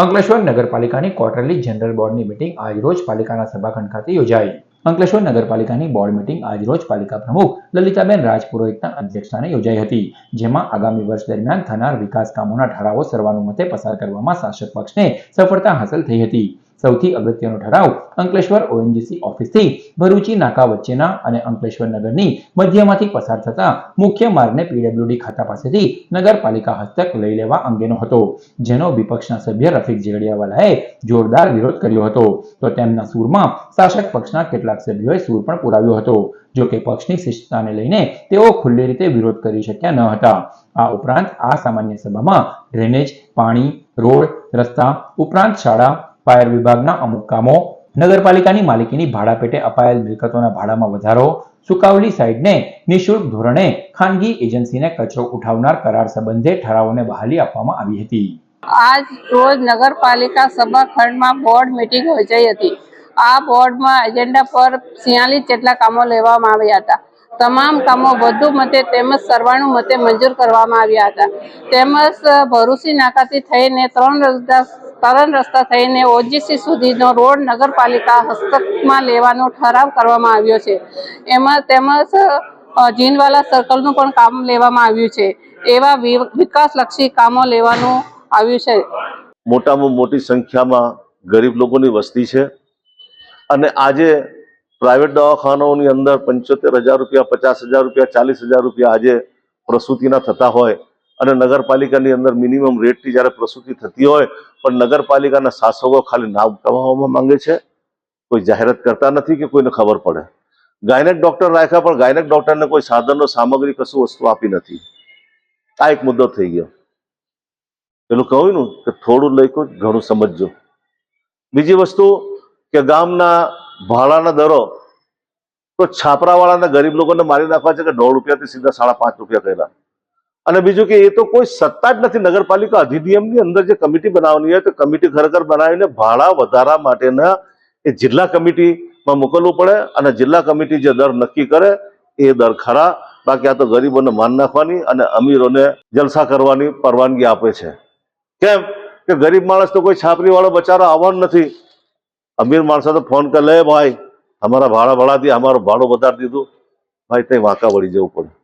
અંકલેશ્વર નગરપાલિકાની quarterly general બોર્ડની meeting આજરોજ પાલિકાના સભાખંડ ખાતે યોજાઈ. અંકલેશ્વર નગરપાલિકાની બોર્ડ મિટિંગ આજરોજ પાલિકા પ્રમુખ લલિતાબેન રાજપુરોહિતના અધ્યક્ષસ્થાને યોજાઈ હતી, જેમાં આગામી વર્ષ દરમિયાન થનાર વિકાસ કામોના ઠરાવો સર્વાનુમતે પસાર કરવામાં શાસક પક્ષને સફળતા હાંસલ થઈ હતી. સૌથી અગત્યનો ઠરાવ અંકલેશ્વર ઓએનજીસી ઓફિસથી ભરૂચી, નાકા વચ્ચેના અને અંકલેશ્વર નગરની મધ્યમાંથી પસાર થતા મુખ્ય માર્ગને પીડબ્લ્યુડી ખાતા પાસેથી નગરપાલિકા હસ્તક લઈ લેવા અંગેનો હતો, જેનો વિપક્ષના સભ્ય રફીક ઝેડિયાવાલાએ જોરદાર વિરોધ કર્યો હતો. તો તેમના સૂરમાં શાસક પક્ષના કેટલાક સભ્યોએ સૂર પણ પુરાવ્યો હતો, જો કે પક્ષની શિષ્ટતાને લઈને તેઓ ખુલ્લી રીતે વિરોધ કરી શક્યા ન હતા. આ ઉપરાંત આ સામાન્ય સભામાં ડ્રેનેજ, પાણી, રોડ, રસ્તા, ઉપરાંત શાળા ફાયર વિભાગના અમુક કામો. નગરપાલિકાની માલિકીની ભાડા પેટે અપાયેલ મિલકતોના ભાડામાં વધારો. સુકાવલી સાઇટને નિઃશુલ્ક ધોરણે ખાનગી એજન્સીને કચરો ઉઠાવનાર કરાર સંબંધે ઠરાવોને બહાલી આપવામાં આવી હતી. આજ રોજ નગરપાલિકા સભાખંડમાં બોર્ડ મીટિંગ યોજાઈ હતી. આ બોર્ડમાં એજન્ડા પર છિયાલીસ જેટલા કામો લેવામાં આવ્યા હતા. તમામ કામો વધુ મતે તેમજ સર્વાણુ મતે મંજૂર કરવામાં આવ્યા હતા. તેમજ ભરૂસી નાકાથી થઈને ત્રણ રસ્તા ત્રણ રસ્તા થઈને ઓજીસી સુધીનો રોડ નગરપાલિકા હસ્તકમાં લેવાનો ઠરાવ કરવામાં આવ્યો છે. એમાં તેમજ જીનવાલા સર્કલનું પણ કામ લેવામાં આવ્યું છે. એવા વિકાસલક્ષી કામો લેવાનું આવ્યું છે. મોટામાં મોટી સંખ્યામાં ગરીબ લોકોની વસ્તી છે. અને આજે પ્રાઇવેટ દવાખાનાઓની અંદર પંચોતેર હજાર રૂપિયા, પચાસ હજાર રૂપિયા, ચાલીસ હજાર રૂપિયા આજે પ્રસૂતિના થતા હોય અને નગરપાલિકાની અંદર મિનિમમ રેટથી જ્યારે પ્રસૂતિ થતી હોય, પણ નગરપાલિકાના શાસકો ખાલી નામ કમાવામાં માંગે છે. કોઈ જાહેરાત કરતા નથી કે કોઈને ખબર પડે. ગાયનેક ડોક્ટર રાખ્યા, પણ ગાયનેક ડોક્ટરને કોઈ સાધનો સામગ્રી કશું વસ્તુ આપી નથી. આ એક મુદ્દો થઈ ગયો. પેલું કહ્યું કે થોડું લઈ ઘણું સમજજો. બીજી વસ્તુ કે ગામના ભાડાના દરો તો છાપરાવાળાના ગરીબ લોકોને મારી નાખવા છે કે દોઢ રૂપિયાથી સીધા સાડા પાંચ રૂપિયા કર્યા અને બીજું કે એ તો કોઈ સત્તા જ નથી નગરપાલિકા અધિનિયમની અંદર જે કમિટી બનાવવાની હોય તો કમિટી ખરેખર બનાવીને ભાડા વધારા માટેના એ જિલ્લા કમિટીમાં મોકલવું પડે અને જિલ્લા કમિટી જે દર નક્કી કરે એ દર ખરા. બાકી આ તો ગરીબોને માન નાખવાની અને અમીરોને જલસા કરવાની પરવાનગી આપે છે. કેમ? કે ગરીબ માણસ તો કોઈ છાપરીવાળો બચારો આવવાનો નથી. અમીર માણસો તો ફોન કરે લે, ભાઈ. અમારા ભાડા ભડાથી અમારું ભાડું વધારી દીધું. ભાઈ ત્યાં વાંકા વળી જવું પડે.